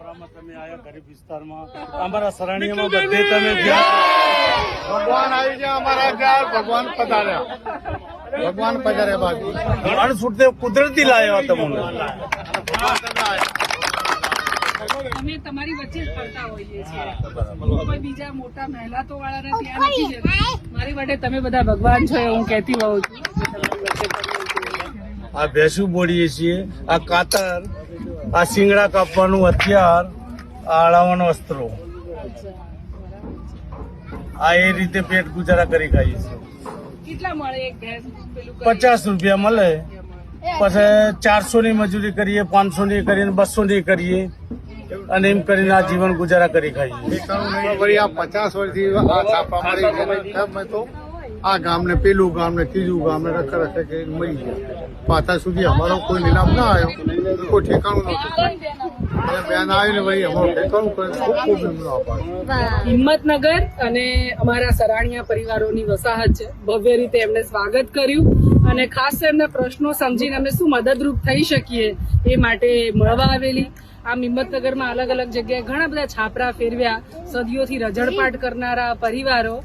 ગરીબ વિસ્તારમાં અમારા સરાણીયામાં બધે તમે ભગવાન આવી ગયા અમારા ઘર ભગવાન પધાર્યા. ભગવાન પધાર્યા બાકી અણછૂટતે કુદરતી લાવ્યા તમને અમે તમારી વચ્ચે જ ફરતા હોઈએ છીએ. બીજા મોટા મહેલાતો વાળાને ત્યાં નથી જતા. મારી માટે તમે બધા ભગવાન છો હું કહેતી હોઉં છું. આ ભેંસું બોલીએ છીએ આ કાતર આ શિંગડા કાપવાનું હથિયાર આળાવાનું અસ્ત્રો આ એ રીતે પેટ ગુજારા કરી ખાઈએ છીએ. કેટલા મળે એક ભેંસ પેલું કરી? પચાસ રૂપિયા મળે. પછી ચારસો ની મજૂરી કરીએ પાંચસો ની કરીએ બસો ની કરીએ. અને એમ કરીને આ જીવન ગુજારા કરી ખાઈએ. પચાસ વર્ષથી આ ગામને પેલું ગામને ત્રીજું ગામને રખે રખે કે મળી ગયા. પાછા સુધી અમારો કોઈ નિલામ ના આવ્યો. કોઈ ઠેકાણું નહોતું. અને બેન આવીને વળી અમારું ઠેકાણું કરે ખૂબ ખૂબ એમનો આભાર. હિંમતનગર અને અમારા સરાણીયા પરિવારોની વસાહત છે. ભવ્ય રીતે એમને સ્વાગત કર્યું અને ખાસ એમના પ્રશ્નો સમજીને અમે શું મદદરૂપ થઈ શકીએ એ માટે મળવા આવેલી. આમ હિંમતનગરમાં અલગ અલગ જગ્યાએ ઘણા બધા છાપરા ફેરવ્યા. સદીઓથી રજળપાટ કરનારા પરિવારો.